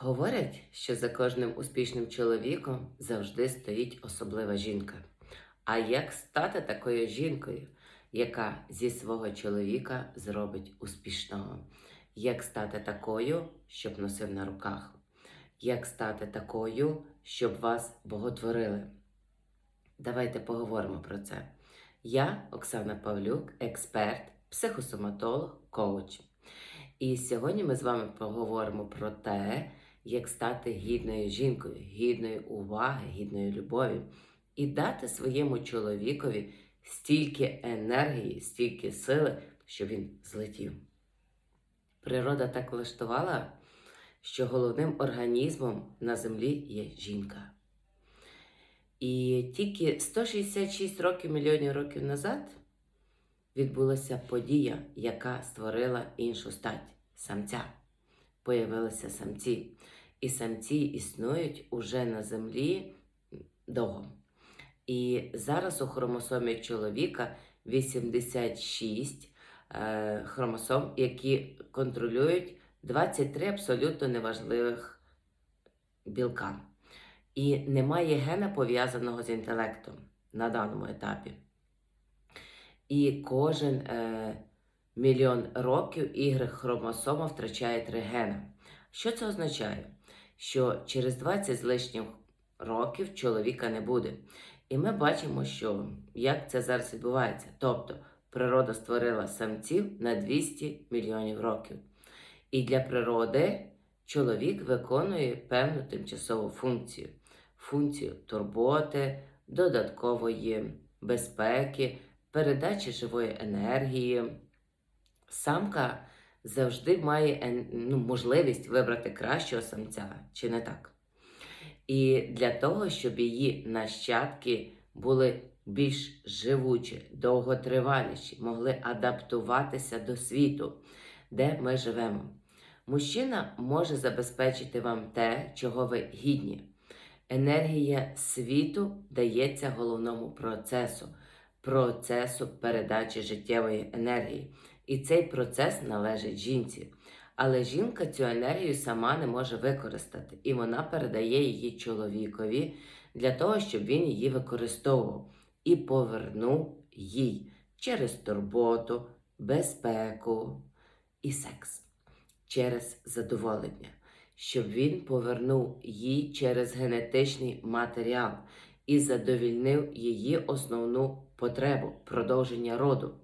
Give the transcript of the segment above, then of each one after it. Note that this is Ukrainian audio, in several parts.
Говорять, що за кожним успішним чоловіком завжди стоїть особлива жінка. А як стати такою жінкою, яка зі свого чоловіка зробить успішного? Як стати такою, щоб носив на руках? Як стати такою, щоб вас боготворили? Давайте поговоримо про це. Я Оксана Павлюк, експерт, психосоматолог, коуч. І сьогодні ми з вами поговоримо про те, як стати гідною жінкою, гідною уваги, гідною любові і дати своєму чоловікові стільки енергії, стільки сили, щоб він злетів. Природа так влаштувала, що головним організмом на землі є жінка. І тільки 166 років мільйонів років назад відбулася подія, яка створила іншу стать самця. Появилися самці. І самці існують уже на землі довго. І зараз у хромосомі чоловіка 86 е, хромосом, які контролюють 23 абсолютно неважливих білка. І немає гена пов'язаного з інтелектом на даному етапі. І кожен е, мільйон років Y хромосома втрачає три гена. Що це означає? Що через 20 з лишнім років чоловіка не буде. І ми бачимо, що як це зараз відбувається. Тобто природа створила самців на 200 мільйонів років. І для природи чоловік виконує певну тимчасову функцію функцію турботи, додаткової безпеки, передачі живої енергії. Самка завжди має ну, можливість вибрати кращого самця, чи не так? І для того, щоб її нащадки були більш живучі, довготриваліші, могли адаптуватися до світу, де ми живемо. Мужчина може забезпечити вам те, чого ви гідні. Енергія світу дається головному процесу, процесу передачі життєвої енергії. І цей процес належить жінці. Але жінка цю енергію сама не може використати, і вона передає її чоловікові для того, щоб він її використовував і повернув їй через турботу, безпеку і секс, через задоволення, щоб він повернув їй через генетичний матеріал і задовільнив її основну потребу продовження роду.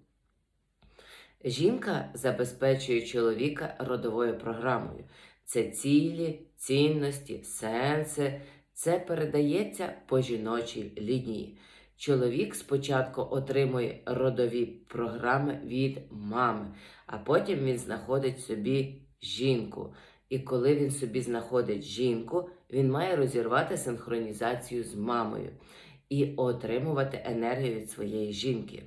Жінка забезпечує чоловіка родовою програмою. Це цілі, цінності, сенси. Це передається по жіночій лінії. Чоловік спочатку отримує родові програми від мами, а потім він знаходить собі жінку. І коли він собі знаходить жінку, він має розірвати синхронізацію з мамою і отримувати енергію від своєї жінки.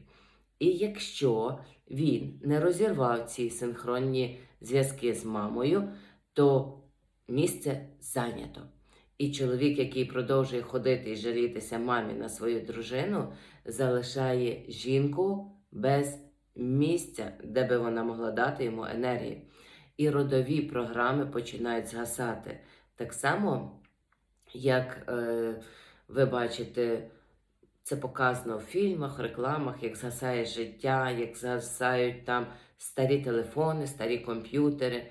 І якщо він не розірвав ці синхронні зв'язки з мамою, то місце зайнято. І чоловік, який продовжує ходити і жалітися мамі на свою дружину, залишає жінку без місця, де би вона могла дати йому енергію. І родові програми починають згасати. Так само, як е, ви бачите, це показано в фільмах, рекламах, як згасає життя, як згасають там старі телефони, старі комп'ютери.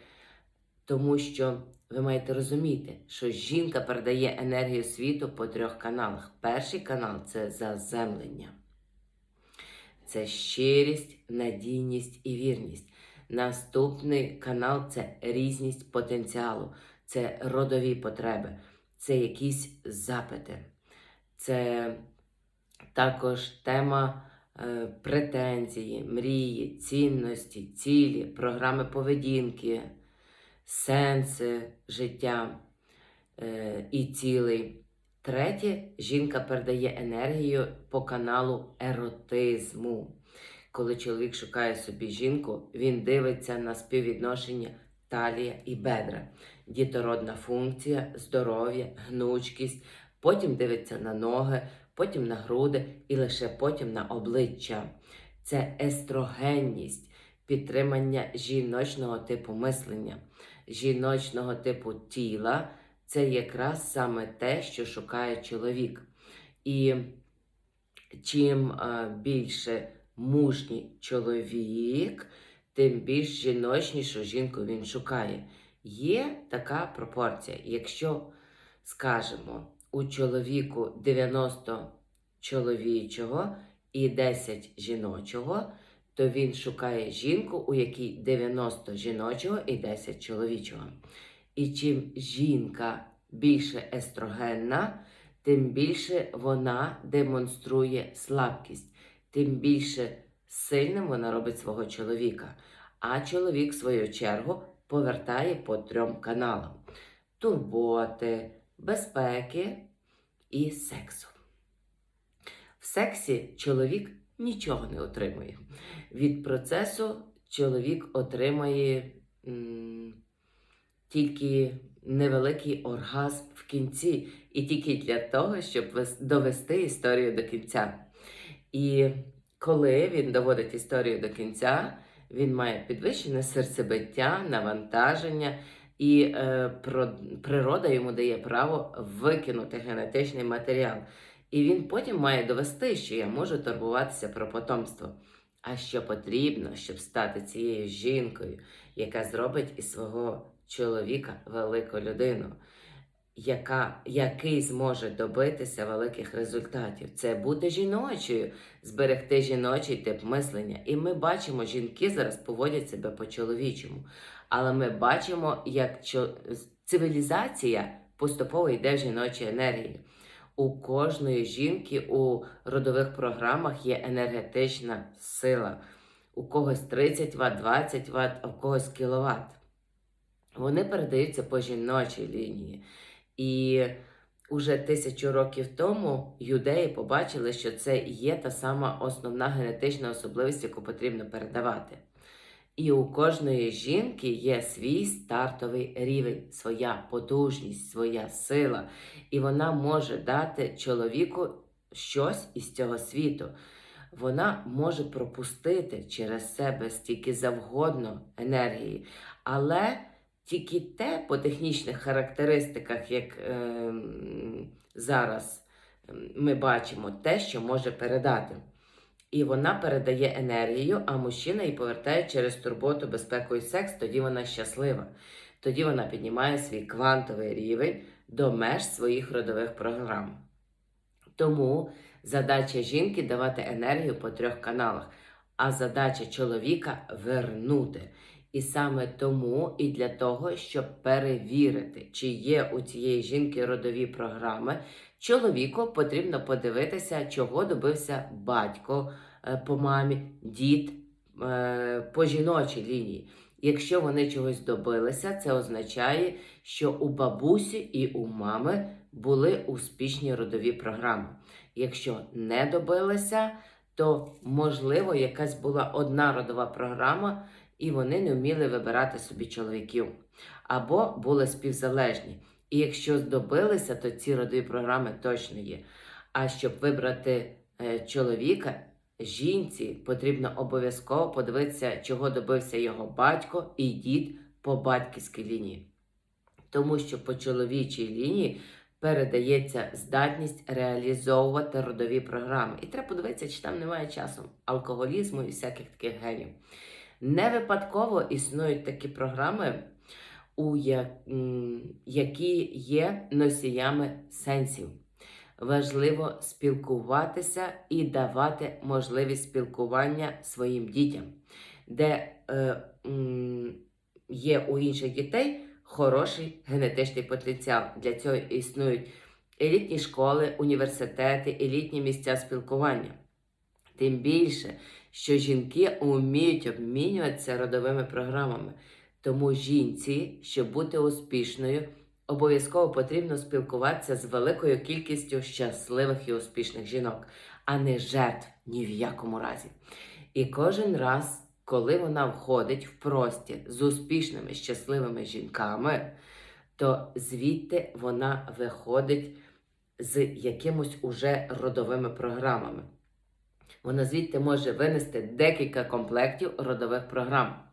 Тому що ви маєте розуміти, що жінка передає енергію світу по трьох каналах. Перший канал це заземлення. Це щирість, надійність і вірність. Наступний канал це різність потенціалу, це родові потреби, це якісь запити. Це також тема е, претензії, мрії, цінності, цілі, програми поведінки, сенси життя е, і цілей. Третє, жінка передає енергію по каналу еротизму. Коли чоловік шукає собі жінку, він дивиться на співвідношення талія і бедра, дітородна функція, здоров'я, гнучкість, потім дивиться на ноги, потім на груди і лише потім на обличчя. Це естрогенність, підтримання жіночного типу мислення. жіночного типу тіла це якраз саме те, що шукає чоловік. І чим е, більше мужній чоловік, тим більш жіночнішу жінку він шукає. Є така пропорція. Якщо, скажімо, у чоловіку 90 чоловічого і 10 жіночого, то він шукає жінку, у якій 90 жіночого і 10 чоловічого. І чим жінка більше естрогенна, тим більше вона демонструє слабкість, тим більше сильним вона робить свого чоловіка. А чоловік, в свою чергу, повертає по трьом каналам: турботи, безпеки і сексу. В сексі чоловік нічого не отримує. Від процесу чоловік отримає м, тільки невеликий оргазм в кінці, і тільки для того, щоб довести історію до кінця. І коли він доводить історію до кінця, він має підвищене серцебиття, навантаження, і е, природа йому дає право викинути генетичний матеріал. І він потім має довести, що я можу турбуватися про потомство. А що потрібно, щоб стати цією жінкою, яка зробить із свого чоловіка велику людину, яка, який зможе добитися великих результатів. Це бути жіночою, зберегти жіночий тип мислення. І ми бачимо, жінки зараз поводять себе по-чоловічому. Але ми бачимо, як цивілізація поступово йде в жіночі енергії. У кожної жінки у родових програмах є енергетична сила. У когось 30 Вт, 20 Вт, а в когось кіловат. Вони передаються по жіночій лінії. І уже тисячу років тому юдеї побачили, що це є та сама основна генетична особливість, яку потрібно передавати. І у кожної жінки є свій стартовий рівень, своя потужність, своя сила, і вона може дати чоловіку щось із цього світу. Вона може пропустити через себе стільки завгодно енергії, але тільки те по технічних характеристиках, як ем, зараз ем, ми бачимо, те, що може передати. І вона передає енергію, а мужчина її повертає через турботу, безпеку і секс, тоді вона щаслива. Тоді вона піднімає свій квантовий рівень до меж своїх родових програм. Тому задача жінки давати енергію по трьох каналах, а задача чоловіка вернути. І саме тому і для того, щоб перевірити, чи є у цієї жінки родові програми, чоловіку потрібно подивитися, чого добився батько по мамі, дід е, по жіночій лінії. Якщо вони чогось добилися, це означає, що у бабусі і у мами були успішні родові програми. Якщо не добилися, то можливо якась була одна родова програма, і вони не вміли вибирати собі чоловіків, або були співзалежні. І якщо здобилися, то ці родові програми точно є. А щоб вибрати е, чоловіка, жінці потрібно обов'язково подивитися, чого добився його батько і дід по батьківській лінії. Тому що по чоловічій лінії передається здатність реалізовувати родові програми. І треба подивитися, чи там немає часу алкоголізму і всяких таких генів. Не випадково існують такі програми, у я- які є носіями сенсів. Важливо спілкуватися і давати можливість спілкування своїм дітям, де е, є у інших дітей хороший генетичний потенціал. Для цього існують елітні школи, університети, елітні місця спілкування. Тим більше, що жінки вміють обмінюватися родовими програмами. Тому жінці, щоб бути успішною, обов'язково потрібно спілкуватися з великою кількістю щасливих і успішних жінок, а не жертв ні в якому разі. І кожен раз, коли вона входить в простір з успішними щасливими жінками, то звідти вона виходить з якимось уже родовими програмами. Вона звідти може винести декілька комплектів родових програм.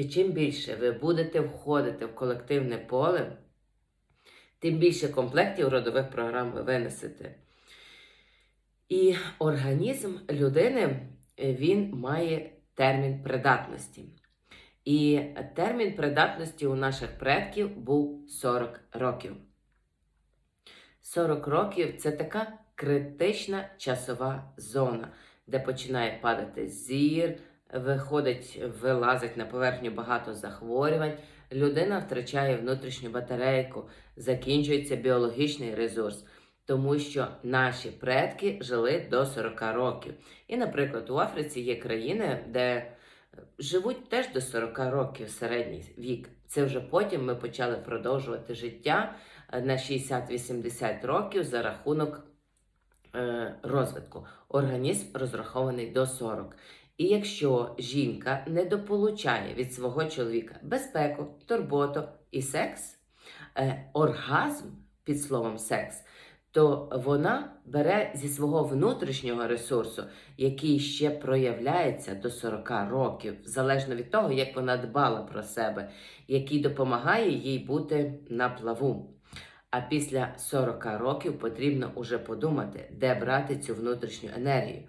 І чим більше ви будете входити в колективне поле, тим більше комплектів родових програм ви винесете. І організм людини е, він має термін придатності. І термін придатності у наших предків був 40 років. 40 років це така критична часова зона, де починає падати зір, виходить, вилазить на поверхню багато захворювань, людина втрачає внутрішню батарейку, закінчується біологічний ресурс, тому що наші предки жили до 40 років. І, наприклад, у Африці є країни, де живуть теж до 40 років середній вік. Це вже потім ми почали продовжувати життя е, на 60-80 років за рахунок е, розвитку. Організм розрахований до 40. І якщо жінка недополучає від свого чоловіка безпеку, турботу і секс, е, оргазм під словом секс, то вона бере зі свого внутрішнього ресурсу, який ще проявляється до 40 років, залежно від того, як вона дбала про себе, який допомагає їй бути на плаву. А після 40 років потрібно уже подумати, де брати цю внутрішню енергію.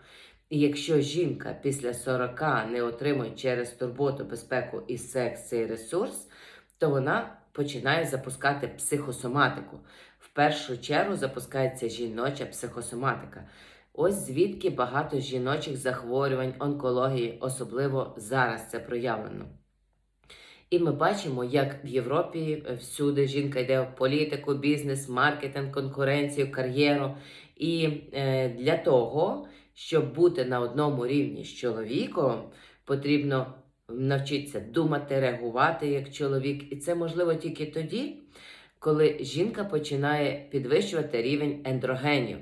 І якщо жінка після 40 не отримує через турботу, безпеку і секс цей ресурс, то вона починає запускати психосоматику. В першу чергу запускається жіноча психосоматика. Ось звідки багато жіночих захворювань, онкології, особливо зараз це проявлено. І ми бачимо, як в Європі е, всюди жінка йде в політику, бізнес, маркетинг, конкуренцію, кар'єру. І е, для того, щоб бути на одному рівні з чоловіком, потрібно навчитися думати, реагувати як чоловік. І це можливо тільки тоді, коли жінка починає підвищувати рівень ендрогенів.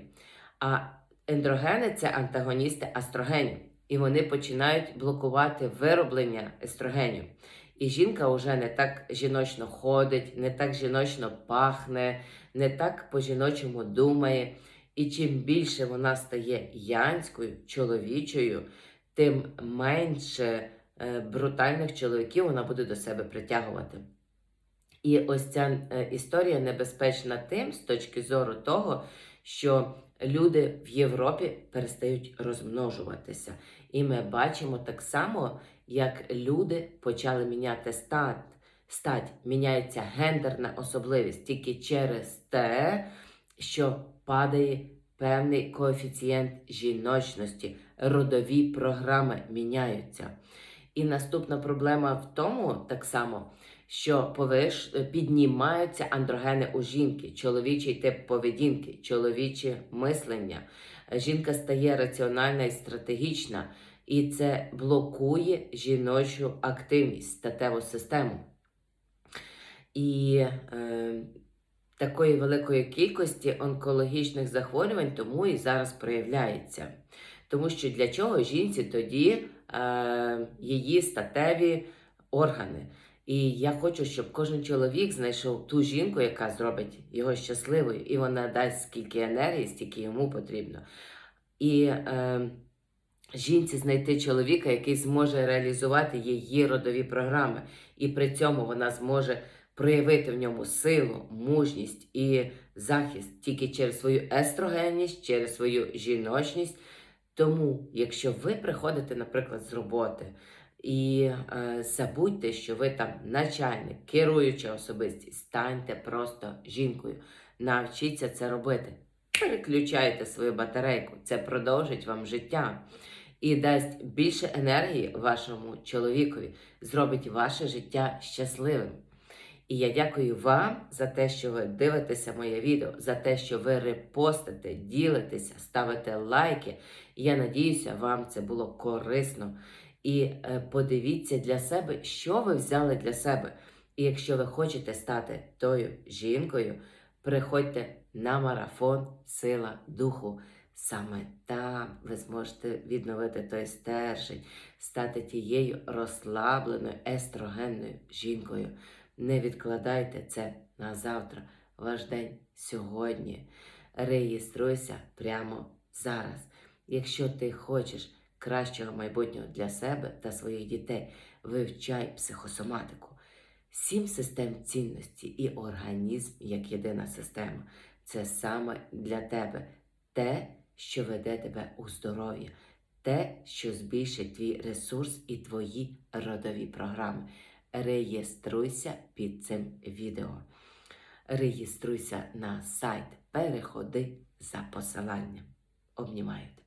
А ендрогени це антагоністи астрогенів. І вони починають блокувати вироблення естрогенів. І жінка вже не так жіночно ходить, не так жіночно пахне, не так по-жіночому думає. І чим більше вона стає янською, чоловічою, тим менше е, брутальних чоловіків вона буде до себе притягувати. І ось ця е, історія небезпечна тим, з точки зору того, що люди в Європі перестають розмножуватися. І ми бачимо так само, як люди почали міняти стать. Стать міняється гендерна особливість тільки через те, що падає певний коефіцієнт жіночності, родові програми міняються. І наступна проблема в тому, так само, що повиш... піднімаються андрогени у жінки, чоловічий тип поведінки, чоловіче мислення. Жінка стає раціональна і стратегічна, і це блокує жіночу активність, статеву систему. І е, такої великої кількості онкологічних захворювань тому і зараз проявляється. Тому що для чого жінці тоді е, її статеві органи? І я хочу, щоб кожен чоловік знайшов ту жінку, яка зробить його щасливою, і вона дасть скільки енергії, стільки йому потрібно. І е, жінці знайти чоловіка, який зможе реалізувати її родові програми, і при цьому вона зможе проявити в ньому силу, мужність і захист тільки через свою естрогенність, через свою жіночність. Тому, якщо ви приходите, наприклад, з роботи і е, забудьте, що ви там начальник, керуюча особистість, станьте просто жінкою. Навчіться це робити. Переключайте свою батарейку, це продовжить вам життя і дасть більше енергії вашому чоловікові, зробить ваше життя щасливим. І я дякую вам за те, що ви дивитеся моє відео, за те, що ви репостите, ділитеся, ставите лайки. Я надіюся, вам це було корисно. І е, подивіться для себе, що ви взяли для себе. І якщо ви хочете стати тою жінкою, приходьте на марафон Сила Духу. Саме там ви зможете відновити той стержень, стати тією розслабленою естрогенною жінкою. Не відкладайте це на завтра, ваш день сьогодні. Реєструйся прямо зараз. Якщо ти хочеш кращого майбутнього для себе та своїх дітей, вивчай психосоматику. Сім систем цінності і організм як єдина система це саме для тебе те, що веде тебе у здоров'я, те, що збільшить твій ресурс і твої родові програми. Реєструйся під цим відео. Реєструйся на сайт, переходи за посиланням. Обнімаю.